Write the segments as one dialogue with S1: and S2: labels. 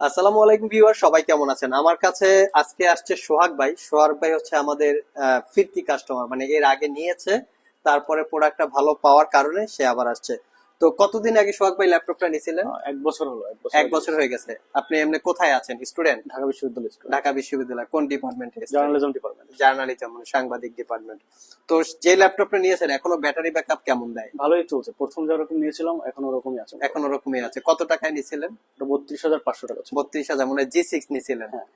S1: আসসালামু আলাইকুম ভিউয়ার, সবাই কেমন আছেন? আমার কাছে আজকে আসছে সোহাগ ভাই। সোহাগ ভাই হচ্ছে আমাদের ফিরতি কাস্টমার মানে এর আগে নিয়েছে, তারপরে প্রোডাক্টটা ভালো পাওয়ার কারণে সে আবার আসছে। তো কতদিন আগে সোহাগ ভাই ল্যাপটপটা নিয়েছিলেন?
S2: এক বছর হলো এক বছর
S1: হয়ে গেছে। আপনি এমনি কোথায় আছেন স্টুডেন্ট
S2: ঢাকা বিশ্ববিদ্যালয়
S1: ঢাকা বিশ্ববিদ্যালয় কোন ডিপার্টমেন্টে
S2: জার্নালিজম ডিপার্টমেন্ট
S1: জার্নালিজম মানে সাংবাদিক ডিপার্টমেন্ট তো যে ল্যাপটপটা নিয়েছেন এখনও ব্যাটারি ব্যাকআপ কেমন দেয়?
S2: ভালোই চলছে। প্রথম যেরকম নিয়েছিলাম এখন ওরকমই আছে।
S1: এখন ওরকমই আছে। কত টাকায় নিয়েছিলেন?
S2: বত্রিশ হাজার পাঁচশো টাকা
S1: বত্রিশ হাজার মানে জি সিক্স নিয়েছিলেন।
S2: হ্যাঁ।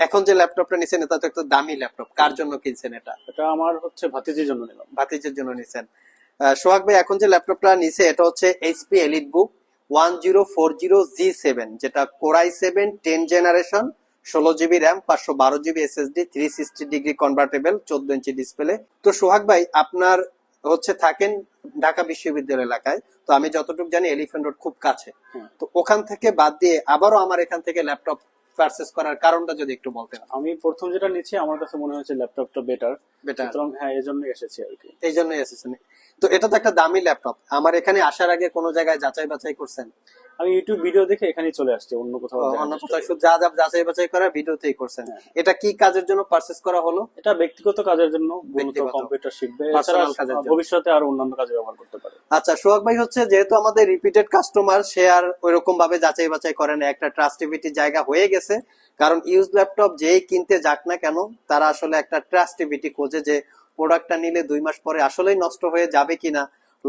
S1: এখন যে ল্যাপটপটা নিয়েছেন এটা তো একটা দামি ল্যাপটপ। কার জন্য কিনছেন এটা?
S2: এটা আমার হচ্ছে ভাতিজির জন্য নিলাম।
S1: ভাতিজের জন্য নিছেন। সোহাগ ভাই এখন যে ল্যাপটপটা নিছে এটা হচ্ছে HP EliteBook one zero four zero G seven যেটা core i seven ten generation ষোলো জিবি র্যাম পাঁচশো বারো GB SSD three sixty degree convertible চোদ্দ ইঞ্চি ডিসপ্লে তো সোহাগ ভাই আপনার হচ্ছে থাকেন ঢাকা বিশ্ববিদ্যালয় এলাকায় তো আমি যতটুকু জানি এলিফেন্ট রোড খুব কাছে। তো ওখান থেকে বাদ দিয়ে আবারও আমার এখান থেকে ল্যাপটপ পারচেস করার কারণটা যদি একটু বলতেন।
S2: আমি প্রথম যেটা নিচ্ছি আমার কাছে মনে হয়েছে ল্যাপটপটা বেটার
S1: বেটার
S2: সুতরাং হ্যাঁ এই জন্যই এসেছি আর কি।
S1: এই জন্যই এসেছেন। তো এটা তো একটা দামি ল্যাপটপ। আমার এখানে আসার আগে কোনো জায়গায় যাচাই বাছাই করছেন?
S2: আমি ইউটিউব ভিডিও দেখে এখানেই চলে আসছি অন্য কোথাও
S1: অন্য কোথাও যা যা যাচাই বাছাই করার ভিডিওতেই করছেন।
S2: হ্যাঁ।
S1: এটা কি কাজের জন্য পারচেস করা হলো?
S2: এটা ব্যক্তিগত কাজের জন্য। কম্পিউটার শিখবে। ভবিষ্যতে আর অন্যান্য কাজে ব্যবহার করতে পারে।
S1: আচ্ছা সোহাগ ভাই হচ্ছে যেহেতু আমাদের রিপিটেড কাস্টমার সে আর ওইরকম ভাবে যাচাই বাছাই করে না। একটা ট্রাস্টিভিটির জায়গা হয়ে গেছে। কারণ ইউজ ল্যাপটপ যেই কিনতে যাক না কেন তারা আসলে একটা ট্রাস্টিভিটি খোঁজে যে প্রোডাক্টটা নিলে দুই মাস পরে আসলেই নষ্ট হয়ে যাবে কিনা।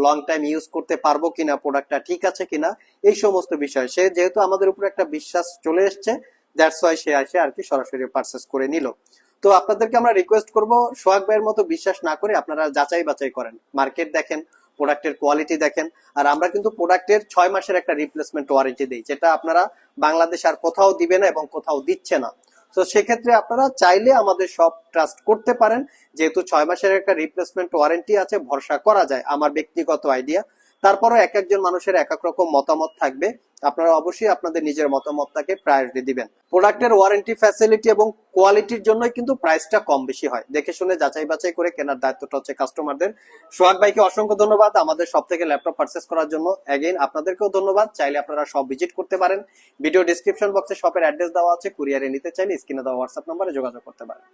S1: লং টাইম ইউজ করতে পারব কিনা প্রোডাক্টটা ঠিক আছে কিনা, এই সমস্ত বিষয়। সে যেহেতু আমাদের উপর একটা বিশ্বাস চলে এসছে দ্যাটস ওয়াই সে আসে আর কি সরাসরি পারচেস করে নিল। তো আপনাদেরকে আমরা রিকোয়েস্ট করব, সোহাগ ভাইয়ের মতো বিশ্বাস না করে আপনারা যাচাই বাছাই করেন। মার্কেট দেখেন প্রোডাক্টের কোয়ালিটি দেখেন, আর আমরা কিন্তু প্রোডাক্টের ছয় মাসের একটা রিপ্লেসমেন্ট ওয়ারেন্টি দিই, যেটা আপনারা বাংলাদেশ আর কোথাও দিবে না এবং কোথাও দিচ্ছে না। তো সেক্ষেত্রে আপনারা চাইলে আমাদের সব ট্রাস্ট করতে পারেন। যেহেতু ছয় মাসের একটা রিপ্লেসমেন্ট ওয়ারেন্টি আছে, ভরসা করা যায়। আমার ব্যক্তিগত আইডিয়া তারপরে এক একজন মানুষের এক এক রকম মতামত থাকবে। আপনারা অবশ্যই আপনাদের নিজের মতামতটাকে প্রায়োরিটি দিবেন। প্রোডাক্টের ওয়ারেন্টি ফ্যাসিলিটি এবং কোয়ালিটির জন্যই কিন্তু প্রাইসটা কম বেশি হয়। দেখে শুনে যাচাই বাছাই করে কেনার দায়িত্বটা হচ্ছে কাস্টমারদের সোহাগ ভাইকে অসংখ্য ধন্যবাদ আমাদের সব থেকে ল্যাপটপ পারচেস করার জন্য। অ্যাগেইন আপনাদেরকেও ধন্যবাদ। চাইলে আপনারা সব ভিজিট করতে পারেন। ভিডিও ডিসক্রিপশন বক্সে শপের অ্যাড্রেস দেওয়া আছে। কুরিয়ারে নিতে চাইলে স্ক্রিনে দেওয়া হোয়াটসঅ্যাপ নম্বরে যোগাযোগ করতে পারেন।